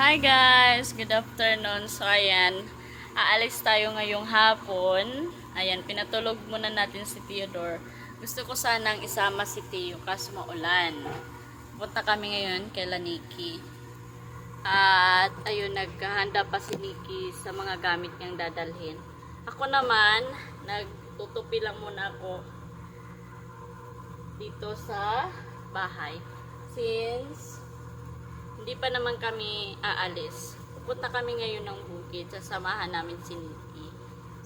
Hi guys! Good afternoon. So ayan, aalis tayo ngayong hapon. Ayan, pinatulog muna natin si Theodore. Gusto ko sanang isama si Theo kaso maulan. Punta kami ngayon kay Laniki. At ayun, naghahanda pa si Nikki sa mga gamit niyang dadalhin. Ako naman, nagtutupi lang muna ako dito sa bahay. Since hindi pa naman kami aalis. Pupunta kami ngayon ng bukid. Sasamahan namin si Nikki.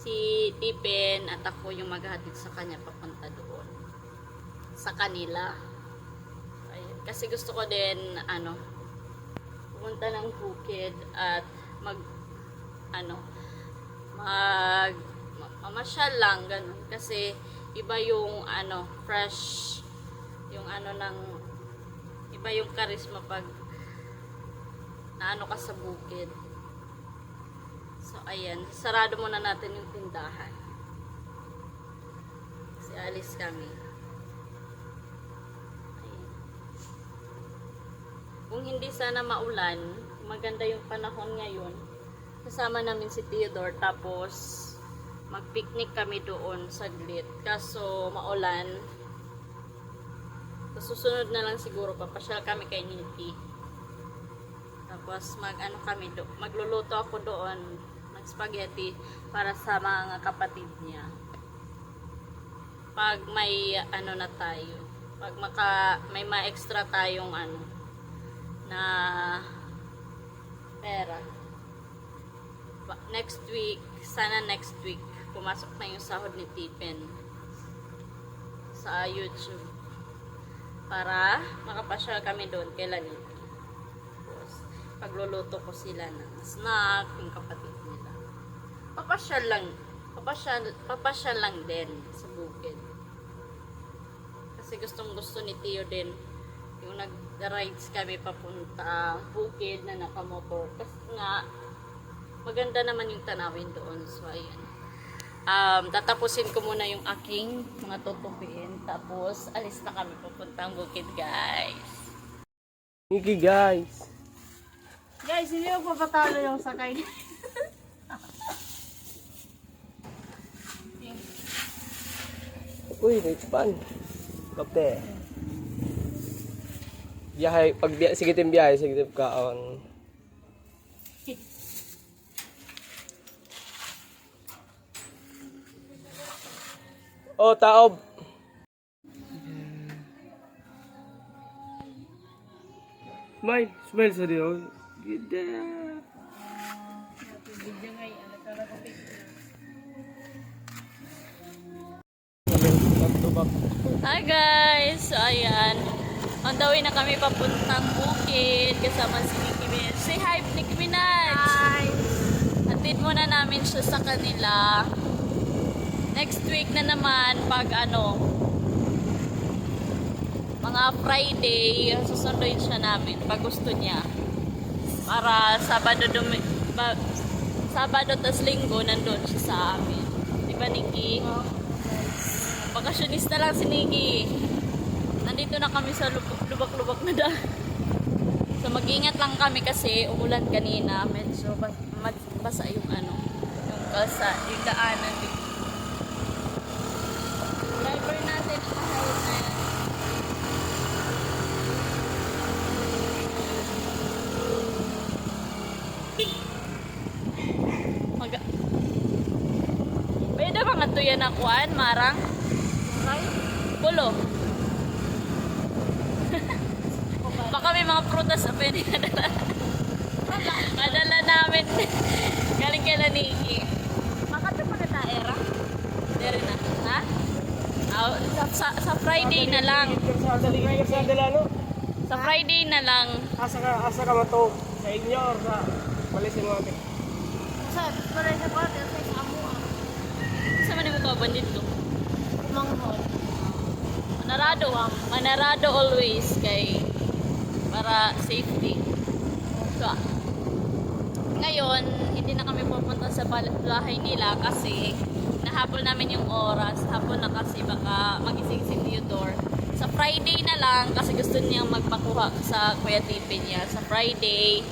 Si Tipen at ako yung maghatid sa kanya papunta doon. Sa kanila. Ayun. Kasi gusto ko din, ano, pumunta ng bukid at mag, ano, mag, ma- mamasyal lang, ganun. Kasi, iba yung, ano, fresh, yung ano ng, iba yung charisma pag naano ka sa bukid. So, ayan. Sarado muna natin yung tindahan. Kasi alis kami. Ayan. Kung hindi sana maulan, maganda yung panahon ngayon, kasama namin si Theodore, tapos mag-picnic kami doon saglit. Kaso maulan, susunod na lang siguro papasyal kami kay Nikki. Tapos mag ano kami do, magluluto ako doon ng spaghetti para sa mga kapatid niya. Pag may ano na tayo, pag maka may ma-extra tayong ano na pera. Next week, sana next week pumasok na yung sahod ni Tipen sa YouTube para makapasyal kami doon. Tapos, pagluluto ko sila ng snack, yung kapatid nila. Papasyal lang, papasyal, papasyal lang din sa bukid. Kasi gustong gusto ni Tio din yung nag-rides kami papunta bukid na nakamotor. Kasi nga, maganda naman yung tanawin doon. So, ayan. Um, tatapusin ko muna yung aking mga tutupiin. Tapos, alis na kami papuntang bukid, guys. Nikki guys. Guys, hindi ako papatalo yung sakay. Uy, may pan. Kape. Biyahe, pag biyahe, sige tim biyahe, sige tim kaon. Oh, taob. Smile, smile sa diyo. Gida. Hi guys! So ayan, on the way na kami papuntang bukid kasama si Nicki Minaj. Say hi, Nicki Minaj! Hi! Atid muna namin siya sa kanila. Next week na naman pag ano, mga Friday, susunduin siya namin pag gusto niya. Para Sabado, dumi, ba, Sabado tas Linggo nandun siya sa amin. Di ba, Nikki? Bakasyonista lang si Nikki. Nandito na kami sa lub- lubak-lubak na daan. So mag-ingat lang kami kasi umulan kanina. Medyo bas- basa yung ano, yung kalsa, yung daanan. Driver natin nakahawag na yan. Mag Pwede ba nga tuyan na kuan, marang? Pulo. Baka may mga prutas na pwede kadala. Kadala namin. Galing kay Laniki. Makata pa na taera? Dere na. Ha? Ah, sa, sa, sa Friday na lang. Sa Friday na lang. Asa ka asa ka mo to sa inyo or sa Malaysia mo. Sa isa mo ah. Ka dito? Manghol. Manarado ah. Manarado always kay para safety. So, ngayon, hindi na kami pupunta sa bahay nila kasi nahabol namin yung oras. Hapon na kasi baka magising si Theodore. Sa Friday na lang kasi gusto niyang magpakuha sa Kuya Tipe niya. Sa Friday,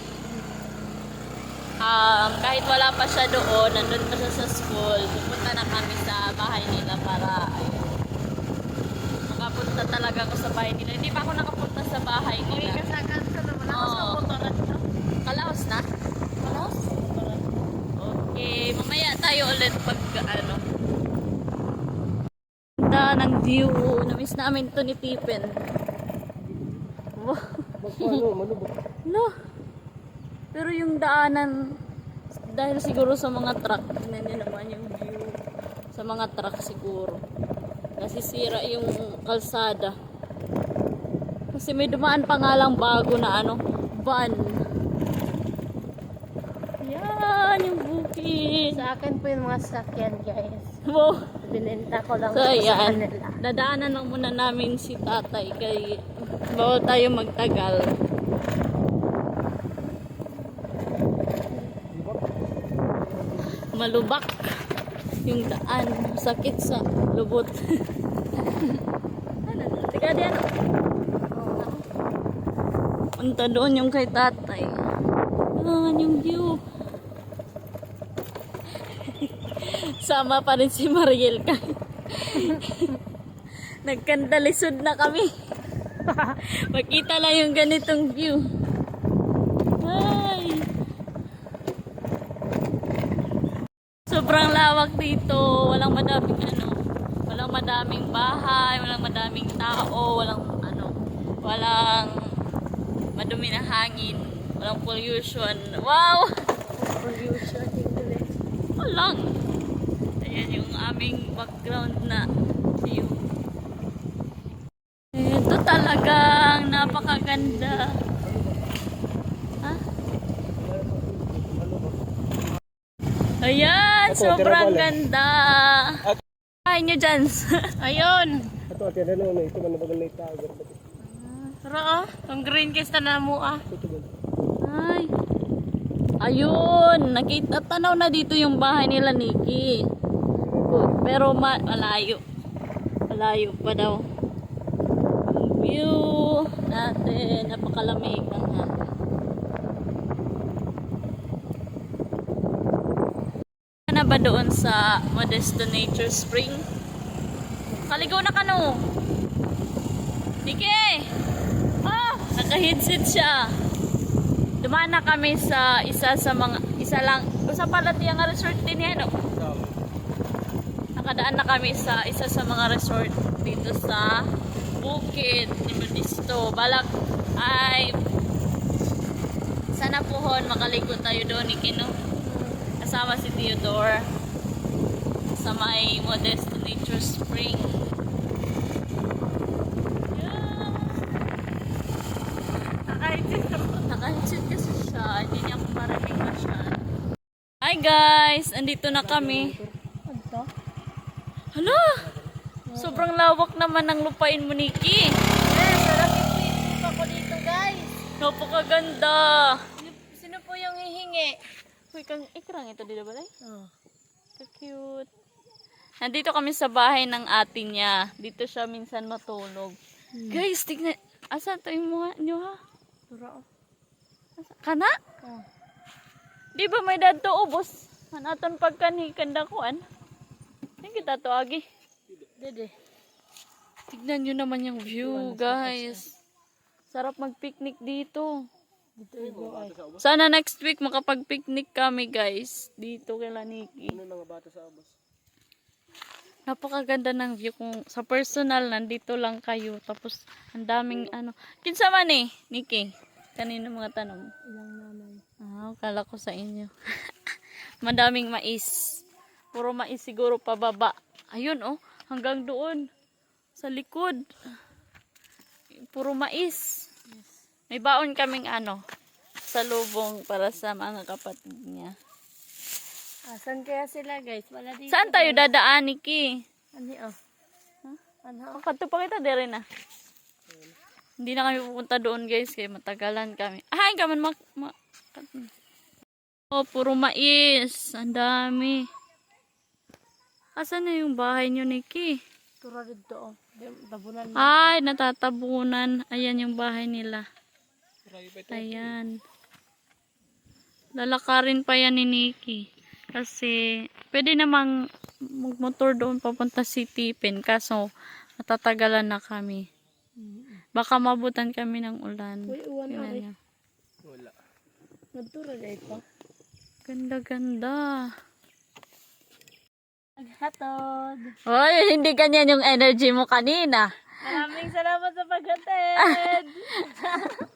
um, kahit wala pa siya doon, nandun pa siya sa school, pupunta na kami sa bahay nila para ayun, makapunta talaga ako sa bahay nila. Hindi pa ako nakapunta sa bahay Uy, nila. kasakan ka naman ako sa Oo. motoran to. Kalahos na? Kalahos? Okay, mamaya tayo ulit pag ano. Ganda ng view. Namiss namin to ni. Wow. Malubog. No. Pero yung daanan, dahil siguro sa mga truck, tignan niyo naman yung. Sa mga truck siguro. Nasisira yung kalsada. Kasi may dumaan pa nga lang bago na ano, van. Yan, yung bukid. Sa akin po yung mga sakyan, guys. Wow. Binenta ko lang So, kanila. Dadaanan lang muna namin si tatay kay bawal tayo magtagal. Malubak yung daan. Sakit sa lubot. Teka diyan. Punta doon yung kay tatay. Ah, yung view. Sama pa rin si Mariel ka. Nagkandalisod na kami. Makita lang yung ganitong view. Ay. Lawak dito. Walang madaming ano. Walang madaming bahay, walang madaming tao, walang ano, walang madumi na hangin, walang pollution. Wow! Pollution, hindi. Walang. Ayan yung aming background na view. Ito talagang napakaganda. Ha? Ayan, sobrang pala. ganda. Ay nyo dyan. Ayun! Ito, ati na no, ito man nabagal na itago. Pero oh, ang green case na mo ah. Ay. Ayun, nakita tanaw na dito yung bahay nila Nikki. Oh, Pero ma malayo. Malayo pa daw. Ang view natin, napakalamig ng hangin. Ka na ba doon sa Modesto Nature Spring? Kaligaw na ka? Nikki! Oh, naka-headset siya. Dumaan na kami sa isa sa mga isa lang usa pala tiyang nga resort din yan no? Nakadaan na kami sa isa sa mga resort dito sa Bukid ni Modesto. Balak ay sana pohon makaligo tayo doon ni Kino. Kasama si Theodore sa may Modesto Nature Spring. Yeah. Naka-headset ako. Kasi siya. Hindi niya ako marinig masyado. Hi guys! Andito na kami. Hala! Sobrang lawak naman ng lupain mo, Nikki. Yes, sarap yung ako dito, guys. Napakaganda. Sino, sino po yung hihingi? Uy, kang ikrang ito dito balay? Oh. So-cute. Nandito kami sa bahay ng ate niya. Dito siya minsan matulog. Guys, tignan. Asan to yung mga nyo ha? Pero oh. Asa- Kana? Oh. Di ba may dad to ubos? Manaton pagkani kandakuan. Yung kita to agi. Dede. Tignan nyo naman yung view, guys. Sarap mag-picnic dito. Dito ay. Sana next week makapag-picnic kami, guys. Dito kay Laniki. Ano lang bata sa abas? Napakaganda ng view kung sa personal nandito lang kayo tapos ang daming ano. Kinsa man eh, Nikki. Kanino mga tanong? Ilang nanay. Ah, kala ko sa inyo. Madaming mais. Puro mais siguro pababa. Ayun oh, hanggang doon. Sa likod. Puro mais. May baon kaming ano, sa lubong para sa mga kapatid niya. Asan kaya sila, guys? Wala dito. Saan tayo dadaan, Nikki? Ano oh? Ano? Ang kanto pa kita, dire na. Hindi na kami pupunta doon, guys, kaya matagalan kami. Ah, ka man mak... ma- oh, puro mais. Ang dami. Asan na yung bahay nyo, Nikki? Tura dito oh. Tabunan. Ay, natatabunan. Ayan yung bahay nila. Ayan. Lalakarin pa yan ni Nikki. Kasi, pwede namang magmotor doon papunta si Tipin. Kaso, matatagalan na kami. Baka mabutan kami ng ulan. Uy, uwan na niyo. Wala. Nagtura na ito. Ganda, ganda. Naghatod. Hoy, hindi ganyan yung energy mo kanina. Maraming salamat sa paghatid.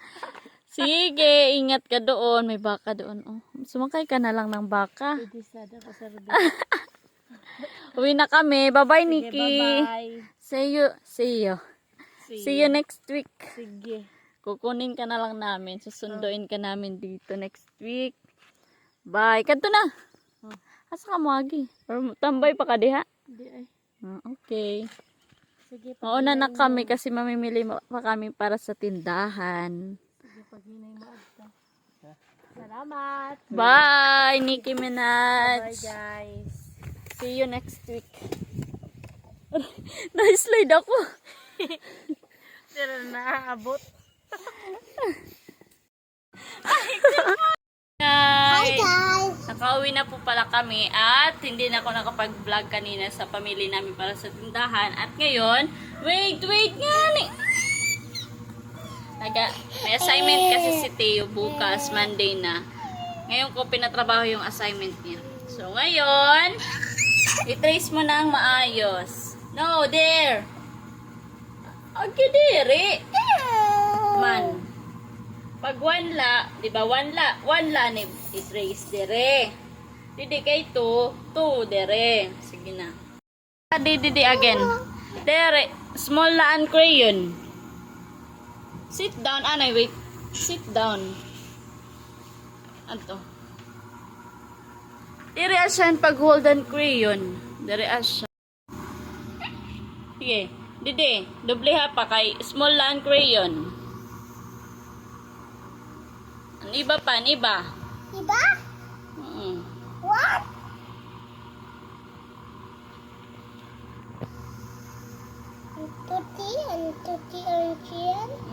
Sige, ingat ka doon. May baka doon. Oh, sumakay ka na lang ng baka. Uwi na kami. Bye-bye, Nikki. bye-bye. See you. See you. See you next week. Sige. Kukunin ka na lang namin. Susunduin ka namin dito next week. Bye. Kanto na. Asa ka mo, Agi? Or tambay pa ka diha? Hindi ay. Ah, okay. Sige, Mauna na kami kasi mamimili ma- pa kami para sa tindahan. Pag hinay mo agta. Salamat. Bye, Nicki Bye Minaj. guys. See you next week. Na-slide ako. Pero naaabot. Hi guys! Nakauwi na po pala kami at hindi na ako nakapag-vlog kanina sa pamili namin para sa tindahan. At ngayon, wait, wait nga ni. Naga, may assignment kasi si Teo bukas, Monday na. Ngayon ko pinatrabaho yung assignment niya. So ngayon, i-trace mo na ang maayos. No, there! Okay, there Man. Pag one la, di ba, one la, one la ni i-trace dire. Didi kay two, two dire. Sige na. Ah, Di, di, di, again. There, small la and crayon. Sit down, anay, wait. Sit down. Anto. Dire asyan pag hold and crayon. Dire asyan. Sige. Didi, doble ha pa kay small la and crayon. Ang iba pa, ang iba. Iba? Mm. What? Tuti and tuti and chin?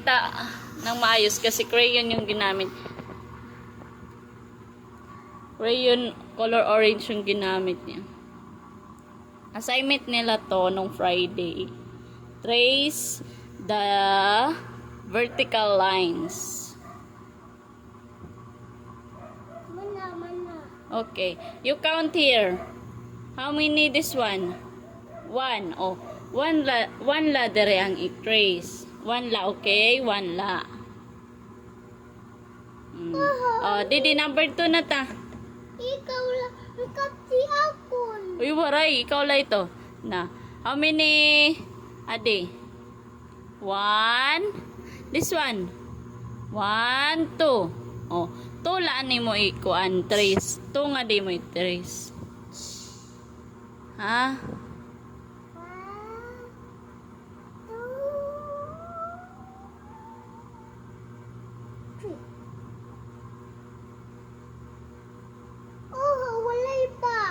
Hindi kita ng maayos kasi crayon yung ginamit. Crayon color orange yung ginamit niya. Assignment nila to nung Friday. Trace the vertical lines. Okay. You count here. How many this one? One. Oh, one la, one la dere ang i-trace. One la, okay? One la. Mm. Oh, didi number two na ta. Ikaw lang, kasi ako. Uy, waray, ikaw la ito. Na. How many? Ade. One. This one. One, two. Oh, two la ni mo ikuan trace. Two nga di mo i-trace. Ha?